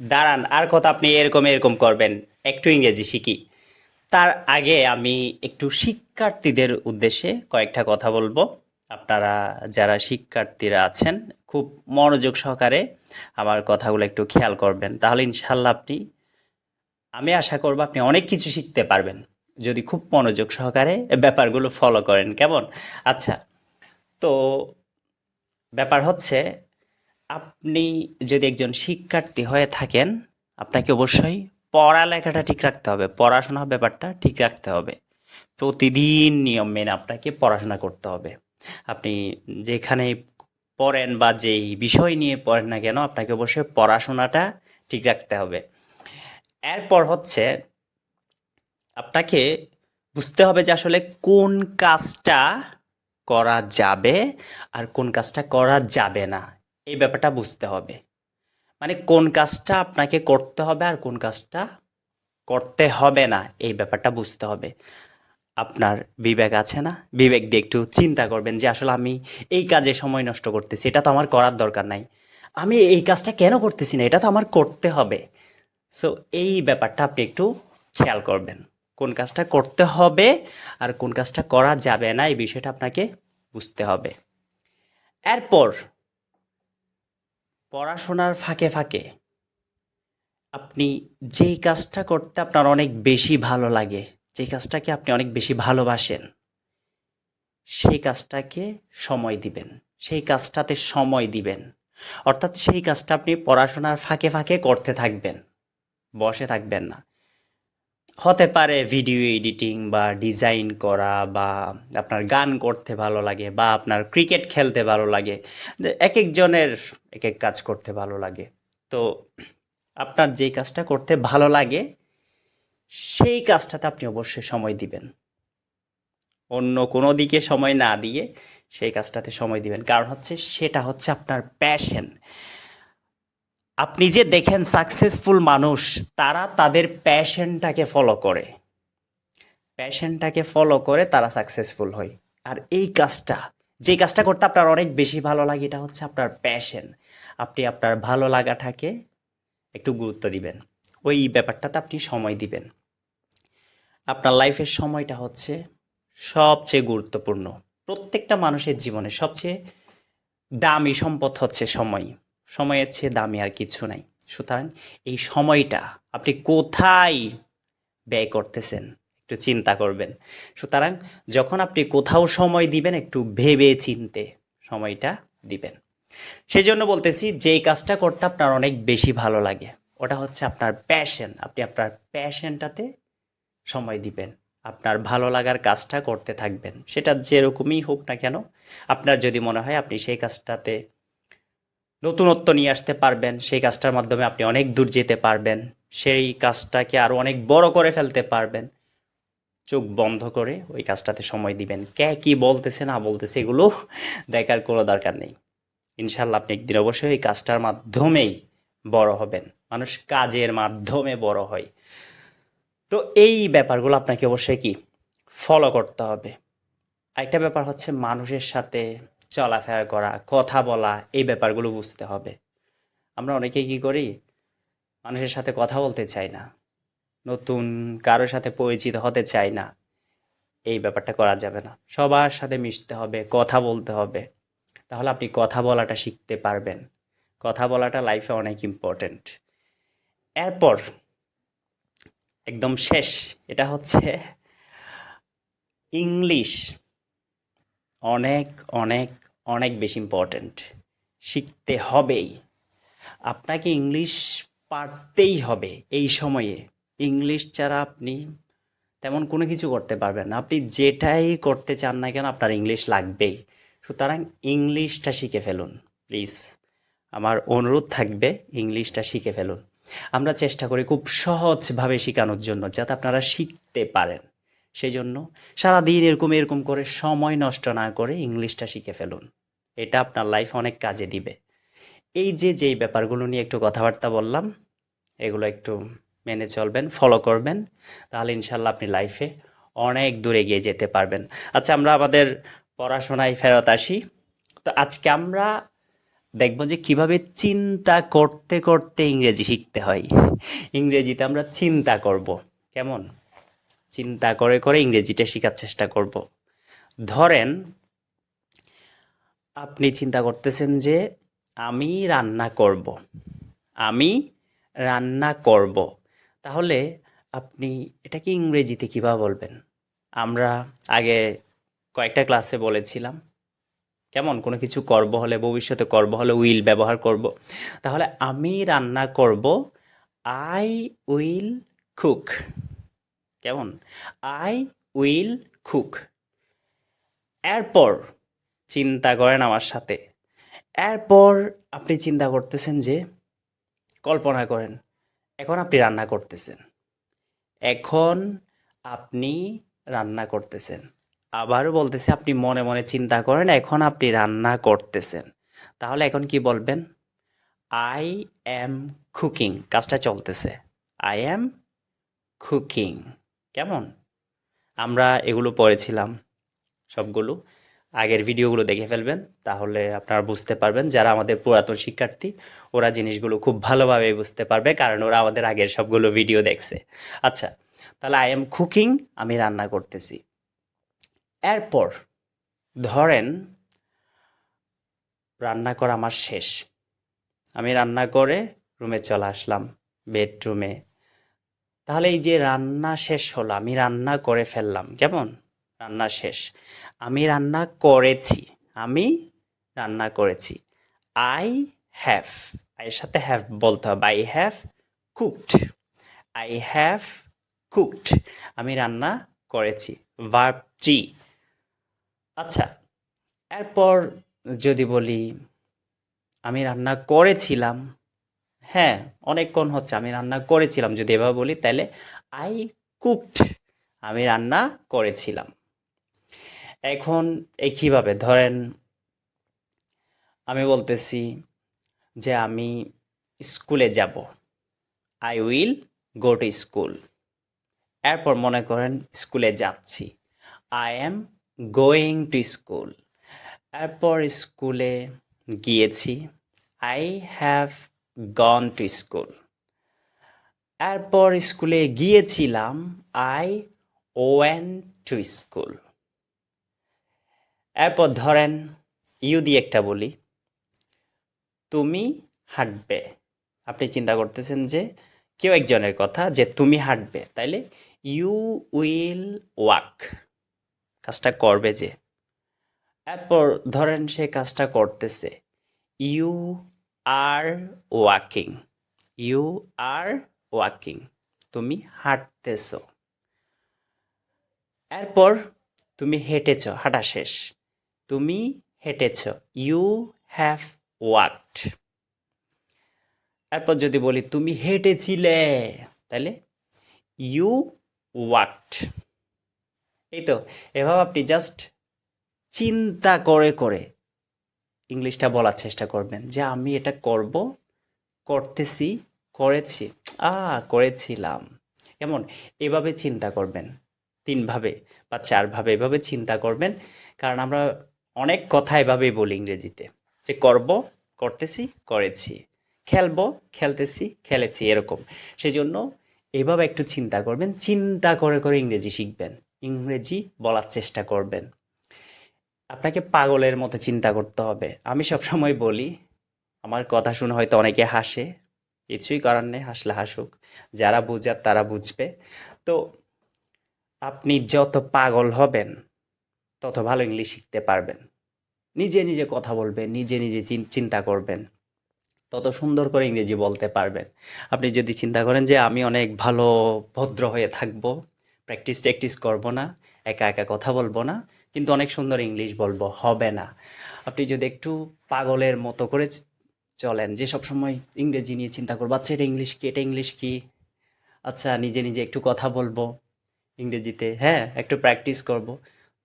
দাঁড়ান, আর কথা আপনি এরকম এরকম করবেন। একটু ইংরেজি শিখি। তার আগে আমি একটু শিক্ষার্থীদের উদ্দেশ্যে কয়েকটা কথা বলব। আপনারা যারা শিক্ষার্থীরা আছেন, খুব মনোযোগ সহকারে আমার কথাগুলো একটু খেয়াল করবেন। তাহলে ইনশাল্লাহ আপনি, আমি আশা করব আপনি অনেক কিছু শিখতে পারবেন। যদি খুব মনোযোগ সহকারে ব্যাপারগুলো ফলো করেন, কেমন? আচ্ছা তো ব্যাপার হচ্ছে আপনি যদি একজন শিক্ষার্থী হয়ে থাকেন, আপনাকে অবশ্যই পড়ালেখাটা ঠিক রাখতে হবে, পড়াশোনার ব্যাপারটা ঠিক রাখতে হবে। প্রতিদিন নিয়ম মেনে আপনাকে পড়াশোনা করতে হবে। আপনি যেখানে পড়েন বা যেই বিষয় নিয়ে পড়েন না কেন, আপনাকে অবশ্যই পড়াশোনাটা ঠিক রাখতে হবে। এরপর হচ্ছে, আপনাকে বুঝতে হবে যে আসলে কোন কাজটা করা যাবে আর কোন কাজটা করা যাবে না। এই ব্যাপারটা বুঝতে হবে। মানে কোন কাজটা আপনাকে করতে হবে আর কোন কাজটা করতে হবে না, এই ব্যাপারটা বুঝতে হবে। আপনার বিবেক আছে না? বিবেক দিয়ে একটু চিন্তা করবেন যে আসলে আমি এই কাজে সময় নষ্ট করতেছি, এটা তো আমার করার দরকার নাই। আমি এই কাজটা কেন করতেছি না? এটা তো আমার করতে হবে। সো এই ব্যাপারটা আপনি একটু খেয়াল করবেন। কোন কাজটা করতে হবে আর কোন কাজটা করা যাবে না, এই বিষয়টা আপনাকে বুঝতে হবে। এরপর পড়াশোনার ফাঁকে ফাঁকে আপনি যেই কাজটা করতে আপনার অনেক বেশি ভালো লাগে, যে কাজটাকে আপনি অনেক বেশি ভালোবাসেন, সেই কাজটাকে সময় দিবেন, সেই কাজটাতে সময় দিবেন। অর্থাৎ সেই কাজটা আপনি পড়াশোনার ফাঁকে ফাঁকে করতে থাকবেন, বসে থাকবেন না। হতে পারে ভিডিও এডিটিং বা ডিজাইন করা বা আপনার গান করতে ভালো লাগে বা আপনার ক্রিকেট খেলতে ভালো লাগে। এক একজনের এক এক কাজ করতে ভালো লাগে। তো আপনার যেই কাজটা করতে ভালো লাগে, সেই কাজটাতে আপনি অবশ্যই সময় দিবেন। অন্য কোনো দিকে সময় না দিয়ে সেই কাজটাতে সময় দিবেন। কারণ হচ্ছে সেটা হচ্ছে আপনার প্যাশন আপনি যে দেখেন সাকসেসফুল মানুষ, তারা তাদের প্যাশনটাকে ফলো করে। প্যাশনটাকে ফলো করে তারা সাকসেসফুল হয়। আর এই কাজটা, যে কাজটা করতে আপনার অনেক বেশি ভালো লাগে, এটা হচ্ছে আপনার প্যাশন আপনি আপনার ভালো লাগাটাকে একটু গুরুত্ব দিবেন। ওই ব্যাপারটাতে আপনি সময় দিবেন। আপনার লাইফের সময়টা হচ্ছে সবচেয়ে গুরুত্বপূর্ণ। প্রত্যেকটা মানুষের জীবনে সবচেয়ে দামি সম্পদ হচ্ছে সময়। সময়ের চেয়ে দামি আর কিছু নাই। সুতরাং এই সময়টা আপনি কোথায় ব্যয় করতেছেন? একটু চিন্তা করবেন। সুতরাং যখন আপনি কোথাও সময় দিবেন, একটু ভেবে চিনতে সময়টা দিবেন। সেই জন্য বলতেছি, যেই কাজটা করতে আপনার অনেক বেশি ভালো লাগে, ওটা হচ্ছে আপনার প্যাশন আপনি আপনার প্যাশনটাতে সময় দিবেন। আপনার ভালো লাগার কাজটা করতে থাকবেন। সেটা যেরকমই হোক না কেন, আপনার যদি মনে হয় আপনি সেই কাজটাতে নতুনত্ব নিয়ে আসতে পারবেন, সেই কাজটার মাধ্যমে আপনি অনেক দূর যেতে পারবেন, সেই কাজটাকে আরও অনেক বড় করে ফেলতে পারবেন। চোখ বন্ধ করে ওই কাজটাতে সময় দিবেন। কে কি বলতেছে, না বলতেছে, এগুলো দেখার কোনো দরকার নেই। ইনশাল্লাহ আপনি একদিন অবশ্যই এই কাজটার মাধ্যমেই বড় হবেন। মানুষ কাজের মাধ্যমে বড় হয়। তো এই ব্যাপারগুলো আপনাকে অবশ্যই কি? ফলো করতে হবে। একটা ব্যাপার হচ্ছে মানুষের সাথে চলাফেরা করা, কথা বলা, এই ব্যাপারগুলো বুঝতে হবে। আমরা অনেকেই কি করি? মানুষের সাথে কথা বলতে চাই না। নতুন কারোর সাথে পরিচিত হতে চাই না। এই ব্যাপারটা করা যাবে না। সবার সাথে মিশতে হবে, কথা বলতে হবে। তাহলে আপনি কথা বলাটা শিখতে পারবেন। কথা বলাটা লাইফে অনেক ইম্পর্ট্যান্ট এরপর, একদম শেষ, এটা হচ্ছে ইংলিশ অনেক অনেক অনেক বেশি ইম্পর্ট্যান্ট শিখতে হবেই। আপনাকে ইংলিশ পারতেই হবে এই সময়ে। ইংলিশ ছাড়া আপনি তেমন কোনো কিছু করতে পারবেন না। আপনি যেটাই করতে চান না কেন আপনার ইংলিশ লাগবেই। সুতরাং ইংলিশটা শিখে ফেলুন প্লিজ আমার অনুরোধ থাকবে ইংলিশটা শিখে ফেলুন। আমরা চেষ্টা করি খুব সহজভাবে শেখানোর জন্য যাতে আপনারা শিখতে পারেন। সেই জন্য সারাদিন এরকম এরকম করে সময় নষ্ট না করে ইংলিশটা শিখে ফেলুন। এটা আপনার লাইফ অনেক কাজে দিবে। এই যে, যেই ব্যাপারগুলো নিয়ে একটু কথাবার্তা বললাম, এগুলো একটু মেনে চলবেন ফলো করবেন, তাহলে ইনশাল্লাহ আপনি লাইফে অনেক দূরে গিয়ে যেতে পারবেন। আচ্ছা আমরা আমাদের পড়াশোনায় ফেরত আসি। তো আজকে আমরা দেখব যে কীভাবে চিন্তা করতে করতে ইংরেজি শিখতে হয়। ইংরেজিতে আমরা চিন্তা করব। কেমন? চিন্তা করে করে ইংরেজিটা শেখার চেষ্টা করব। ধরেন, আপনি চিন্তা করতেছেন যে, আমি রান্না করব। আমি রান্না করব। তাহলে আপনি এটাকে ইংরেজিতে কীভাবে বলবেন? আমরা আগে কয়েকটা ক্লাসে বলেছিলাম, কেমন? কোনো কিছু করব হলে, ভবিষ্যতে করব হলে উইল ব্যবহার করব। তাহলে আমি রান্না করব, আই উইল কুক। কেমন? আই উইল কুক এরপর চিন্তা করেন আমার সাথে। এরপর আপনি চিন্তা করতেছেন যে, কল্পনা করেন, এখন আপনি রান্না করতেছেন। এখন আপনি রান্না করতেছেন। আবারও বলতেছে, আপনি মনে মনে চিন্তা করেন, এখন আপনি রান্না করতেছেন। তাহলে এখন কি বলবেন? আই অ্যাম কুকিং কাজটা চলতেছে। আই অ্যাম কুকিং কেমন? আমরা এগুলো পড়েছিলাম সবগুলো। আগের ভিডিওগুলো দেখে ফেলবেন, তাহলে আপনারা বুঝতে পারবেন যারা আমাদের পুরাতন শিক্ষার্থী, ওরা জিনিসগুলো খুব ভালোভাবে বুঝতে পারবে, কারণ ওরা আমাদের আগের সবগুলো ভিডিও দেখছে। আচ্ছা তাহলে আই এম কুকিং আমি রান্না করতেছি। এরপর ধরেন রান্না করা আমার শেষ। আমি রান্না করে রুমে চলে আসলাম বেডরুমে তাহলে এই যে রান্না শেষ হলো, আমি রান্না করে ফেললাম, কেমন? রান্না শেষ। আমি রান্না করেছি, আমি রান্না করেছি। আই হ্যাভ এর সাথে হ্যাভ বলতে হবে। I have cooked I have cooked আমি রান্না করেছি ভার্ব জি আচ্ছা এরপর যদি বলি, আমি রান্না করেছিলাম হ্যাঁ অনেকক্ষণ হচ্ছে। আমি রান্না করেছিলাম, যদি এভাবে বলি, তাহলে আই কুকড আমি রান্না করেছিলাম। এখন এই কীভাবে? ধরেন, আমি বলতেছি যে আমি স্কুলে যাব। I will go to school এরপর মনে করেন স্কুলে যাচ্ছি। I am going to school এরপর স্কুলে গিয়েছি। I have gone to school এরপর স্কুলে গিয়েছিলাম আই ওয়েন টু স্কুল এরপর ধরেন ইউ দিয়ে একটা বলি। তুমি হাঁটবে। আপনি চিন্তা করতেছেন যে, কেউ একজনের কথা যে তুমি হাঁটবে, তাইলে ইউ উইল ওয়াক কাজটা করবে যে। এরপর ধরেন সে কাজটা করতেছে। You are walking you are walking তুমি হাঁটতেছ। এরপর তুমি হেঁটেছ, হাঁটা শেষ। তুমি হেঁটেছ। ইউ হ্যাভ ওয়াকড এরপর যদি বলি, তুমি হেঁটেছিলে তাহলে ইউ ওয়াকড এই তো, এভাবে আপনি জাস্ট চিন্তা করে করে ইংলিশটা বলার চেষ্টা করবেন যে আমি এটা করব, করতেছি, করেছি আ করেছিলাম। কেমন? এভাবে চিন্তা করবেন, তিনভাবে বা চারভাবে এভাবে চিন্তা করবেন, কারণ আমরা অনেক কথা এভাবেই বলি ইংরেজিতে, যে করব, করতেছি, করেছি, খেলব, খেলতেছি, খেলেছি, এরকম। সেজন্য এভাবে একটু চিন্তা করবেন, চিন্তা করে করে ইংরেজি শিখবেন, ইংরেজি বলার চেষ্টা করবেন। আপনাকে পাগলের মতো চিন্তা করতে হবে। আমি সবসময় বলি, আমার কথা শুনে হয়তো অনেকে হাসে। কিছুই করার নেই, হাসলে হাসুক। যারা বুঝার তারা বুঝবে। তো আপনি যত পাগল হবেন, তত ভালো ইংলিশ শিখতে পারবেন। নিজে নিজে কথা বলবেন, নিজে নিজে চিন্তা করবেন। তত সুন্দর করে ইংরেজি বলতে পারবেন। আপনি যদি চিন্তা করেন যে, আমি অনেক ভালো, ভদ্র হয়ে থাকব প্র্যাকটিস ট্যাকটিস করব না। একা একা কথা বলব না, কিন্তু অনেক সুন্দর ইংলিশ বলব, হবে না। আপনি যদি একটু পাগলের মতো করে চলেন, যে সবসময় ইংরেজি নিয়ে চিন্তা করব আচ্ছা এটা ইংলিশ কি, এটা ইংলিশ কি? আচ্ছা নিজে নিজে একটু কথা বলব ইংরেজিতে হ্যাঁ একটু প্র্যাকটিস করব।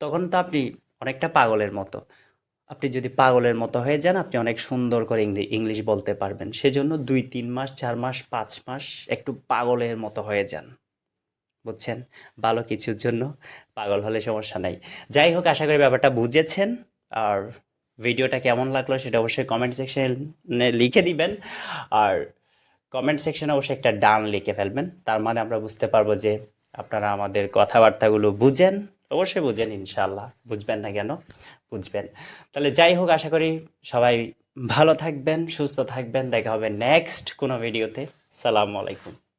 তখন তো আপনি অনেকটা পাগলের মতো। আপনি যদি পাগলের মতো হয়ে যান, আপনি অনেক সুন্দর করে ইংলি- ইংলিশ বলতে পারবেন। সেজন্য দুই, তিন মাস, চার মাস, পাঁচ মাস একটু পাগলের মতো হয়ে যান। বুঝছেন? ভালো কিছুর জন্য পাগল হলে সমস্যা নাই। যাই হোক, আশা করি ব্যাপারটা বুঝেছেন। আর ভিডিওটা কেমন লাগল সেটা অবশ্যই কমেন্ট সেকশনে লিখে দিবেন। আর কমেন্ট সেকশনে অবশ্যই একটা ডান লিখে ফেলবেন। তার মানে আমরা বুঝতে পারব যে আপনারা আমাদের কথাবার্তাগুলো বুঝেন। অবশ্যই বুঝেন ইনশাল্লাহ বুঝবেন না কেন? বুঝবেন। তাহলে যাই হোক, আশা করি সবাই ভালো থাকবেন, সুস্থ থাকবেন। দেখা হবে নেক্সট কোনো ভিডিওতে সালামু আলাইকুম।